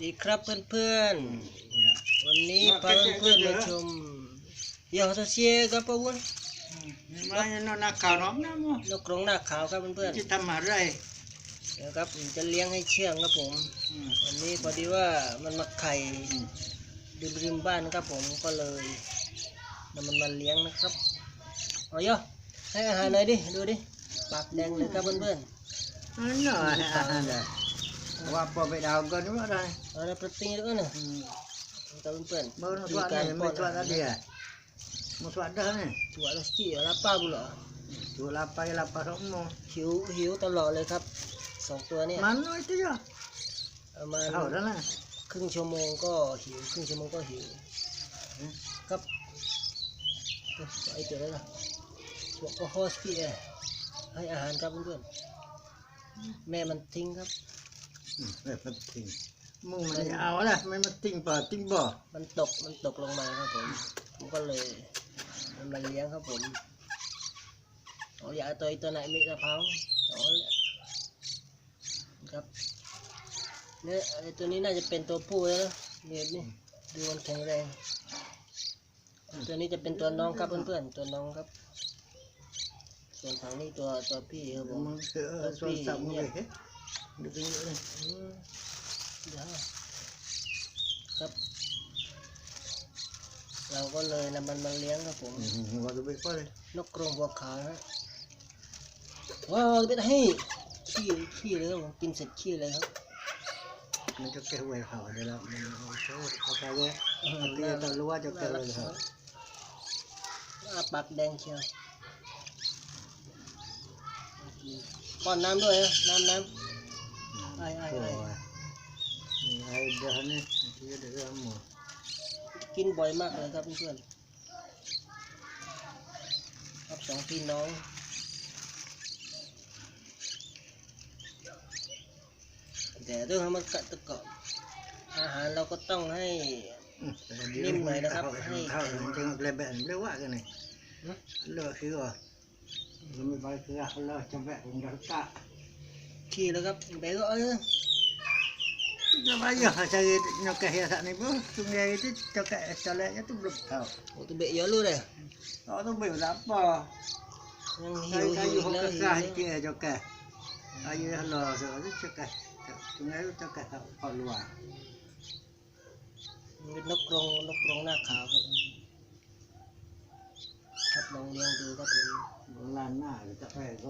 ดีครับเพื่อนๆ วันนี้พาเพื่อนๆมาชมเดี๋ยวจะเชียร์กับปะวุ้นมาเนี่ยนอนนักข่าวน้องนะมั้งนกกรงหน้าขาวครับเพื่อนจะทำอะไรๆเดี๋ยวครับผมจะเลี้ยงให้เชื่องครับผม วันนี้พอดีว่ามันมาไข่ริมริมบ้านครับผมก็เลยนำมันมาเลี้ยงนะครับเอาเยอะให้อาหารหน่อยดิ ดูดิ ปากแดงเลยครับเพื่อนอันนั้นอาหารเลย ว่าพอไปดาวกันว่าอะไรๆเอาละโปรตีนด้วยนะครับเพื่อนเบอร์ๆนวดเนี่ยไม่ตรวจอะไรอะมาตรวจได้เนี่ยถั่วแล้วสกี้รับป้าบุหรอตัวลาไปลาไปสองโมงหิวหิวตลอดเลยครับสองตัวเนี่ยมันน้อยตัวประมาณเท่านั้นนะครึ่งชั่วโมงก็หิวครึ่งชั่วโมงก็หิวครับเอ้ยไอตัวนั้นนะบอกก็ฮอสปี้เอ้ยให้อาหารครับเพื่อนๆแม่มันทิ้งครับ แบบมันทิ้งมึงมันเอาละไม่มาทิ้งป่าทิ้งบ่มันตกมันตกลงมาครับผมผมก็เลยมันมาเลี้ยงครับผมเอาอย่าเอาตัวไอ้ตัวไหนมีกระเพราเอาแหละครับเนี่ยไอ้ตัวนี้น่าจะเป็นตัวผู้แล้วนะเนี่ยนี่ดูมันแข็งแรงตัวนี้จะเป็นตัวน้องครับเพื่อนๆตัวน้องครับ ส่วนทางนี้ตัวตัวพี่ครับผมมึงเสือส่วนสั บมึงเลยดูดิเลยอืมเดี๋ยวครับ เราก็เลยนำมันมาเลี้ยงครับผมว่าจะไปก็เลยนกกรงหัวขาวนะว้าวเป็นให้ขี้ขี้เลยครับผมกินเสร็จขี้เลยครับมันจะแก้ไว้เขาเดี๋ยวเรามันเอาเขาเขาไปเว้ยมันก็จะรู้ว่าจะแก้ไว้เขาอาปากแดงเชียวป้อนน้ำด้วยนะน้ำน้ำไอ้ไอ้ โอ้ ไอ้ยไอ้เดี๋ยวนี้ที่เดี๋ยวหมดกินบ่อยมากเลยครับเพื่อนครับสองพี่น้องแต่เรื่องให้มันกัดตะเกาะอาหารเราก็ต้องให้นิ่มหน่อยนะครับให้ข้าจริงเลยแบบเรียกว่ากันนี่เลือกคือว่ามันไม่ไปคือเลือกจะแบบผมจะกะขี้แล้วครับเบก็เออจะไปอย่าใช้ยกแกะสักนี่ปุ๊บตรงนี้ที่จะแกะจะเละจะตุ้มรุบเขาโอ้ตัวเบะเยอะรู้เลยเราต้องไปรับป่ะยังใครหิวใครหิอวยู่ห้องแล้วกระหิวซ่าแล้วเออ จะแกะตรงนี้จะแกะเขาลัวเป็นนกกรงนกกรงหน้าขาวครับครับลองเลี้ยงดูครับผมล